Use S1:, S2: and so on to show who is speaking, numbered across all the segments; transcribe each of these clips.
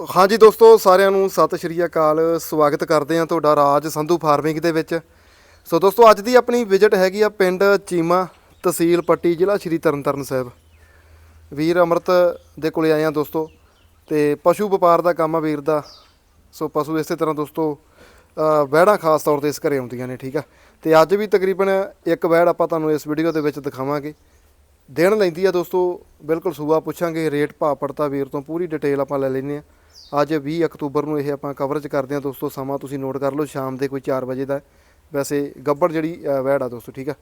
S1: ਹਾਂਜੀ ਦੋਸਤੋ ਸਾਰਿਆਂ ਨੂੰ ਸਤਿ ਸ਼੍ਰੀ ਅਕਾਲ। ਸਵਾਗਤ ਕਰਦੇ ਹਾਂ ਤੁਹਾਡਾ ਰਾਜ ਸੰਧੂ ਫਾਰਮਿੰਗ ਦੇ ਵਿੱਚ। ਸੋ ਦੋਸਤੋ ਅੱਜ ਦੀ ਆਪਣੀ ਵਿਜ਼ਿਟ ਹੈਗੀ ਆ ਪਿੰਡ ਚੀਮਾ ਤਹਿਸੀਲ ਪੱਟੀ ਜ਼ਿਲ੍ਹਾ ਸ਼੍ਰੀ ਤਰਨਤਾਰਨ ਸਾਹਿਬ। ਵੀਰ ਅਮਰਤ ਦੇ ਕੋਲੇ ਆਏ ਆ ਦੋਸਤੋ ਤੇ ਪਸ਼ੂ ਵਪਾਰ ਦਾ ਕੰਮ ਆ ਵੀਰ ਦਾ। ਸੋ ਪਸ਼ੂ ਇਸੇ ਤਰ੍ਹਾਂ ਦੋਸਤੋ ਅ, ਖਾਸ ਤੌਰ ਤੇ ਇਸ ਘਰੇ ਆਉਂਦੀਆਂ ਨੇ ਠੀਕ ਆ? ਤੇ ਅੱਜ ਵੀ ਤਕਰੀਬਨ ਇੱਕ ਵਹਿੜ ਆਪਾਂ ਤੁਹਾਨੂੰ ਇਸ ਵੀਡੀਓ ਦੇ ਵਿੱਚ ਦਿਖਾਵਾਂਗੇ। ਦਿਨ ਲੈਂਦੀ ਆ ਦੋਸਤੋ ਬਿਲਕੁਲ ਸੂਆ ਪੁੱਛਾਂਗੇ ਰੇਟ ਭਾਅ ਪੜਤਾ ਵੀਰ ਤੋਂ ਪੂਰੀ ਡਿਟੇਲ ਆਪਾਂ ਲੈ ਲੈਨੇ ਆ ਅੱਜ 20 ਅਕਤੂਬਰ ਨੂੰ ਇਹ ਆਪਾਂ ਕਵਰੇਜ ਕਰਦੇ ਆ ਦੋਸਤੋ ਸਮਾਂ ਤੁਸੀਂ ਨੋਟ ਕਰ ਲਓ ਸ਼ਾਮ ਦੇ ਕੋਈ 4 ਵਜੇ ਦਾ ਹੈ। ਵੈਸੇ ਗੱਬੜ ਜਿਹੜੀ ਵੈੜ ਆ ਦੋਸਤੋ ਠੀਕ ਆ?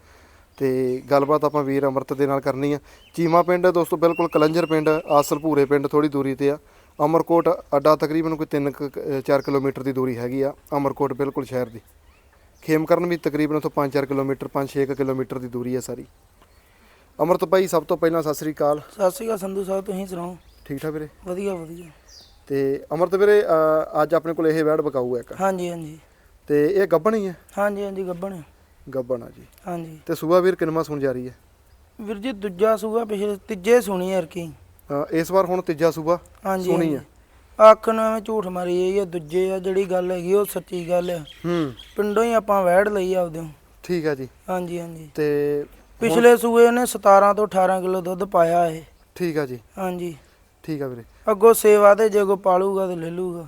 S1: ਤੇ ਗੱਲਬਾਤ ਆਪਾਂ ਵੀਰ ਅਮਰਤ ਦੇ ਨਾਲ ਕਰਨੀ ਆ। ਚੀਮਾ ਪਿੰਡ ਦੋਸਤੋ ਬਿਲਕੁਲ ਕਲੰਜਰ ਪਿੰਡ ਆਸਲ ਭੂਰੇ ਪਿੰਡ ਥੋੜੀ ਦੂਰੀ ਤੇ ਆ। ਅਮਰਕੋਟ ਅੱਡਾ ਤਕਰੀਬਨ ਕੋਈ 3-4 ਕਿਲੋਮੀਟਰ ਦੀ ਦੂਰੀ ਹੈਗੀ ਆ ਅਮਰਕੋਟ ਬਿਲਕੁਲ ਸ਼ਹਿਰ ਦੀ। ਖੇਮਕਰਨ ਵੀ ਤਕਰੀਬਨ ਉੱਥੋਂ 5-4 ਕਿਲੋਮੀਟਰ 5-6 ਕਿਲੋਮੀਟਰ ਦੀ ਦੂਰੀ ਹੈ ਸਾਰੀ। ਅਮਰਤ ਭਾਈ ਸਭ ਤੋਂ ਪਹਿਲਾਂ ਸਤਿ ਸ੍ਰੀ ਅਕਾਲ।
S2: ਸਤਿ ਸ਼੍ਰੀ ਅਕਾਲ ਸੰਧੂ ਸਾਹਿਬ ਤੁਸੀਂ ਸੁਣਾਓ?
S1: ਠੀਕ ਠਾਕ ਵੀਰੇ?
S2: ਵਧੀਆ ਵਧੀਆ।
S1: ਤੇ ਅਮਰਤ ਵੀਰੇ ਅ, ਅੱਜ ਆਪਣੇ ਕੋਲ ਇਹ ਵੈੜ ਬਕਾਊ ਹੈ ਇੱਕ।
S2: ਹਾਂਜੀ ਹਾਂਜੀ।
S1: ਤੇ ਇਹ ਗੱਬਣ ਹੀ ਹੈ?
S2: ਹਾਂਜੀ ਹਾਂਜੀ ਗੱਬਣ।
S1: ਗੱਬਣ ਆ ਜੀ।
S2: ਹਾਂਜੀ।
S1: ਤੇ ਸੂਆ ਵੀਰ ਕਿੰਨਵਾਂ ਸੁਣ ਜਾ ਰਹੀ ਹੈ?
S2: ਵੀਰ ਜੀ ਦੂਜਾ ਸੂਆ ਪਿਛਲੇ ਤੀਜੇ ਸੁਣੀ ਯਾਰ ਕੀ
S1: ਅ, ਇਸ ਵਾਰ ਹੁਣ ਤੀਜਾ ਸੂਆ
S2: ਹਾਂਜੀ
S1: ਸੁਣੀ
S2: ਹਾਂਜੀ।
S1: ਹੈ?
S2: ਅੱਖ ਨੂੰ ਐਵੇਂ ਝੂਠ ਮਾਰੀ ਜਾਈ ਆ ਦੂਜੇ ਆ ਜਿਹੜੀ ਗੱਲ ਹੈਗੀ ਉਹ ਸੱਚੀ ਗੱਲ ਆ।
S1: ਹੂੰ।
S2: ਪਿੰਡੋਂ ਹੀ ਆਪਾਂ ਵੈੜ ਲਈ ਆਪਦੇ
S1: ਠੀਕ ਹੈ ਜੀ।
S2: ਹਾਂਜੀ ਹਾਂਜੀ।
S1: ਤੇ
S2: ਪਿਛਲੇ ਸੂਏ ਨੇ 17 ਤੋਂ 18 ਕਿਲੋ ਦੁੱਧ ਪਾਇਆ ਇਹ।
S1: ਠੀਕ ਹੈ ਜੀ।
S2: ਹਾਂਜੀ।
S1: ਠੀਕ ਹੈ ਵੀਰੇ।
S2: ਅੱਗੋਂ ਸੇਵਾ ਤੇ ਜੇ ਕੋ ਪਾਲੂਗਾ ਤੇ ਲੈ ਲੂਗਾ।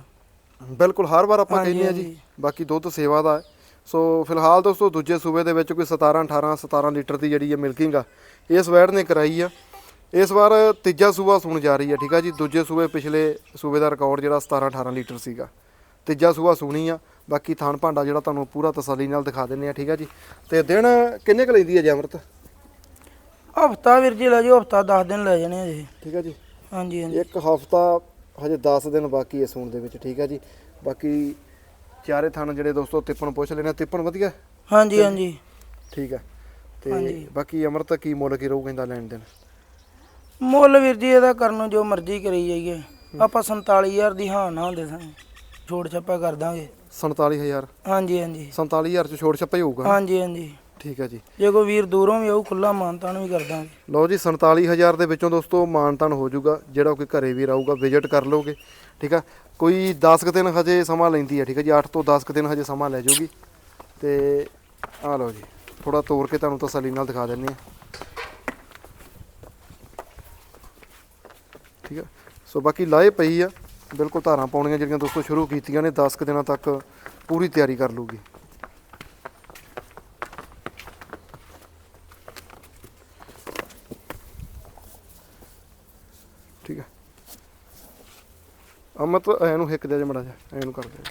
S1: ਬਿਲਕੁਲ ਹਰ ਵਾਰ ਆਪਾਂ ਕਹਿੰਦੇ ਆ ਜੀ। ਬਾਕੀ ਦੁੱਧ ਸੇਵਾ ਦਾ ਹੈ। ਸੋ ਫਿਲਹਾਲ ਦੋਸਤੋ ਦੂਜੇ ਸੂਬੇ ਦੇ ਵਿੱਚ ਕੋਈ 17 18 17 ਲੀਟਰ ਦੀ ਜਿਹੜੀ ਹੈ ਮਿਲਕਿੰਗ ਆ ਇਸ ਵੈੜ ਨੇ ਕਰਾਈ ਆ। ਇਸ ਵਾਰ ਤੀਜਾ ਸੂਬਾ ਸੁਣ ਜਾ ਰਹੀ ਹੈ ਠੀਕ ਆ ਜੀ? ਦੂਜੇ ਸੂਬੇ ਪਿਛਲੇ ਸੂਬੇ ਦਾ ਰਿਕਾਰਡ ਜਿਹੜਾ 17 18 ਲੀਟਰ ਸੀਗਾ। ਤੀਜਾ ਸੂਬਾ ਸੁਣੀ ਆ। ਬਾਕੀ ਥਾਣ ਭਾਂਡਾ ਜਿਹੜਾ ਤੁਹਾਨੂੰ ਪੂਰਾ ਤਸੱਲੀ ਨਾਲ ਦਿਖਾ ਦਿੰਨੇ ਆ ਠੀਕ ਆ ਜੀ? ਤੇ ਦਿਨ ਕਿੰਨੇ ਕੁ ਲੈਂਦੀ ਹੈ ਜੀ ਅਮਰਤ?
S2: ਹਫਤਾ ਵੀਰ ਜੀ ਲੈ ਜਾਓ ਹਫਤਾ 10 ਦਿਨ ਲੈ ਜਾਣੇ ਆ ਜੀ।
S1: ਠੀਕ ਆ ਜੀ?
S2: ਹਾਂਜੀ ਹਾਂਜੀ।
S1: ਇੱਕ ਹਫਤਾ ਹਜੇ 10 ਦਿਨ ਬਾਕੀ ਹੈ ਸੂਣ ਦੇ ਵਿੱਚ ਠੀਕ ਆ ਜੀ? ਬਾਕੀ ਚਾਰੇ ਥਾਣ ਜਿਹੜੇ ਦੋਸਤੋ ਤਿੱਪਣ ਪੁੱਛ ਲੈਣੇ ਤਿੱਪਣ ਵਧੀਆ?
S2: ਹਾਂਜੀ ਹਾਂਜੀ।
S1: ਠੀਕ ਆ ਤੇ। ਬਾਕੀ ਅਮਰਤ ਕੀ ਮੁੱਲ ਕੀ ਰਹੂ ਕਹਿੰਦਾ ਲੈਣ ਦੇਣ?
S2: ਮੁੱਲ ਵੀਰ ਜੀ ਇਹਦਾ ਕਰਨ ਨੂੰ ਜੋ ਮਰਜ਼ੀ ਕਰੀ ਜਾਈਏ। ਆਪਾਂ 47000 ਦੀ ਹਾਂ ਨਾ ਹੁੰਦੇ ਸਾਂ ਛੋੜ ਛੱਪਾ ਕਰ ਦਾਂਗੇ।
S1: 47000
S2: ਹਾਂਜੀ ਹਾਂਜੀ।
S1: 47000 ਚ ਛੋੜ ਛੱਪਾ ਹੀ ਹੋਊਗਾ
S2: ਹਾਂਜੀ ਹਾਂਜੀ।
S1: ਠੀਕ ਆ ਜੀ।
S2: ਜੇ ਕੋਈ ਵੀਰ ਦੂਰੋਂ ਵੀ ਆਊ ਖੁੱਲਾ ਮਾਨਤਾਨ ਵੀ ਕਰ ਦਾਂਗੇ
S1: ਲਓ ਜੀ 47000 ਦੇ ਵਿੱਚੋਂ ਦੋਸਤੋ ਮਾਨਤਨ ਹੋ ਜਾਊਗਾ ਜਿਹੜਾ ਕੋਈ ਘਰੇ ਵੀ ਰਹੂਗਾ ਵਿਜ਼ਿਟ ਕਰ ਲਓਗੇ ਠੀਕ ਆ? ਕੋਈ 10 ਕੁ ਦਿਨ ਹਜੇ ਸਮਾਂ ਲੈਂਦੀ ਹੈ ਠੀਕ ਹੈ ਜੀ? 8 ਤੋਂ 10 ਕੁ ਦਿਨ ਹਜੇ ਸਮਾਂ ਲੈ ਜਾਊਗੀ। ਤੇ ਆ ਲਓ ਜੀ ਥੋੜਾ ਤੋੜ ਕੇ ਤੁਹਾਨੂੰ ਤਸੱਲੀ ਨਾਲ ਦਿਖਾ ਦਿੰਨੇ ਆ। ਠੀਕ ਆ? ਸੋ ਬਾਕੀ ਲਾਏ ਪਈ ਆ ਬਿਲਕੁਲ ਧਾਰਾਂ ਪਾਉਣੀਆਂ ਜਿਹੜੀਆਂ ਦੋਸਤੋ ਸ਼ੁਰੂ ਕੀਤੀਆਂ ਨੇ 10 ਕੁ ਦਿਨਾਂ ਤੱਕ ਪੂਰੀ ਤਿਆਰੀ ਕਰ ਲੂਗੀ ਠੀਕ ਹੈ। ਆ ਮਤਲਬ ਐਨੂੰ ਹਿੱਕ ਦੇ ਜੇ ਮੜਾ ਜਾ ਐਨੂੰ ਕਰ ਦੇ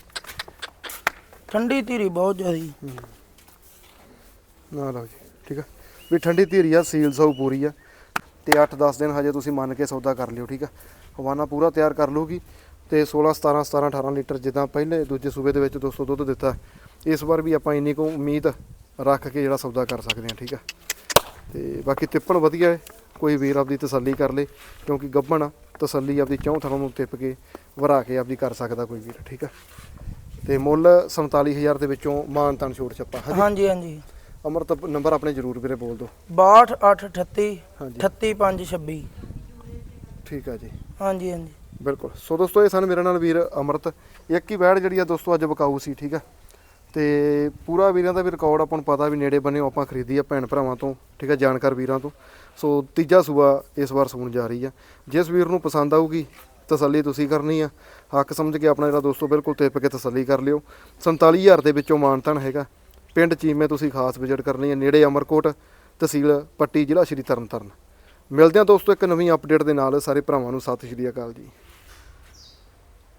S2: ਠੰਡੀ ਧੀਰੀ ਬਹੁਤ ਜ਼ਿਆਦੀ
S1: ਨਾ ਲਓ ਜੀ ਠੀਕ ਹੈ। ਵੀ ਠੰਡੀ ਧੀਰੀ ਆ ਸੀਲ ਸੌ ਪੂਰੀ ਆ। ਤੇ 8-10 ਦਿਨ ਹਜੇ ਤੁਸੀਂ ਮੰਨ ਕੇ ਸੌਦਾ ਕਰ ਲਿਓ ਠੀਕ ਆ ਹਵਾਨਾ ਪੂਰਾ ਤਿਆਰ ਕਰ ਲੂਗੀ ਤੇ 16 17 17 18 ਲੀਟਰ ਜਿੱਦਾਂ ਪਹਿਲੇ ਦੂਜੇ ਸੂਬੇ ਦੇ ਵਿੱਚ ਦੋਸਤੋ ਦੁੱਧ ਦਿੱਤਾ। ਇਸ ਵਾਰ ਵੀ ਆਪਾਂ ਇੰਨੀ ਕੁ ਉਮੀਦ ਰੱਖ ਕੇ ਜਿਹੜਾ ਸੌਦਾ ਕਰ ਸਕਦੇ ਹਾਂ ਠੀਕ ਆ ਤੇ ਬਾਕੀ ਤਿੱਪਣ ਵਧੀਆ ਹੈ। ਕੋਈ ਵੀਰ ਆਪਦੀ ਤਸੱਲੀ ਕਰ ਲੇ ਕਿਉਂਕਿ ਗੱਭਣ ਆ ਤਸੱਲੀ ਆਪਦੀ ਚੌਂ ਥਾਂ ਨੂੰ ਤਿੱਪ ਕੇ ਵਰਾ ਕੇ ਆਪਦੀ ਕਰ ਸਕਦਾ ਕੋਈ ਵੀਰ ਠੀਕ ਆ? ਤੇ ਮੁੱਲ 47000 ਦੇ ਵਿੱਚੋਂ ਮਾਨ ਤਾਨ ਛੋੜ ਛੱਪਾ
S2: ਹਾਂਜੀ? ਹਾਂਜੀ
S1: ਅਮਰਤ ਨੰਬਰ ਆਪਣੇ ਜ਼ਰੂਰ ਵੀਰੇ ਬੋਲ ਦਿਓ।
S2: 62838
S1: ਹਾਂਜੀ।
S2: 38526
S1: ਠੀਕ ਆ ਜੀ।
S2: ਹਾਂਜੀ ਹਾਂਜੀ।
S1: ਬਿਲਕੁਲ। ਸੋ ਦੋਸਤੋ ਇਹ ਸਨ ਮੇਰੇ ਨਾਲ ਵੀਰ ਅਮਰਤ। ਇੱਕ ਹੀ ਵੈੜ ਜਿਹੜੀ ਆ ਦੋਸਤੋ ਅੱਜ ਵਿਕਾਊ ਸੀ ਠੀਕ ਆ? ਤੇ ਪੂਰਾ ਵੀਰਾਂ ਦਾ ਵੀ ਰਿਕਾਰਡ ਆਪਾਂ ਨੂੰ ਪਤਾ ਵੀ ਨੇੜੇ ਬੰਨੇ ਆਪਾਂ ਖਰੀਦੀ ਆ ਭੈਣ ਭਰਾਵਾਂ ਤੋਂ, ਠੀਕ ਆ, ਜਾਣਕਾਰ ਵੀਰਾਂ ਤੋਂ। ਸੋ ਤੀਜਾ ਸੂਆ ਇਸ ਵਾਰ ਸੂਣ ਜਾ ਰਹੀ ਆ। ਜਿਸ ਵੀਰ ਨੂੰ ਪਸੰਦ ਆਊਗੀ, ਤਸੱਲੀ ਤੁਸੀਂ ਕਰਨੀ ਆ। ਹੱਕ ਸਮਝ ਕੇ ਆਪਣਾ ਜਿਹੜਾ ਦੋਸਤੋ ਬਿਲਕੁਲ ਤਿੱਪ ਕੇ ਤਸੱਲੀ ਕਰ ਲਿਓ। 47000 ਦੇ ਵਿੱਚੋਂ ਮਾਨਤਨ ਹੈਗਾ। ਪਿੰਡ ਚੀਮੇ ਤੁਸੀਂ ਖਾਸ ਵਿਜ਼ਿਟ ਕਰਨੀ ਹੈ ਨੇੜੇ ਅਮਰਕੋਟ, ਤਹਿਸੀਲ ਪੱਟੀ, ਜ਼ਿਲ੍ਹਾ ਸ਼੍ਰੀ ਤਰਨਤਾਰਨ। ਮਿਲਦੇ ਹਾਂ ਦੋਸਤੋ ਇੱਕ ਨਵੀਂ ਅਪਡੇਟ ਦੇ ਨਾਲ। ਸਾਰੇ ਭਰਾਵਾਂ ਨੂੰ ਸਤਿ ਸ਼੍ਰੀ ਅਕਾਲ ਜੀ।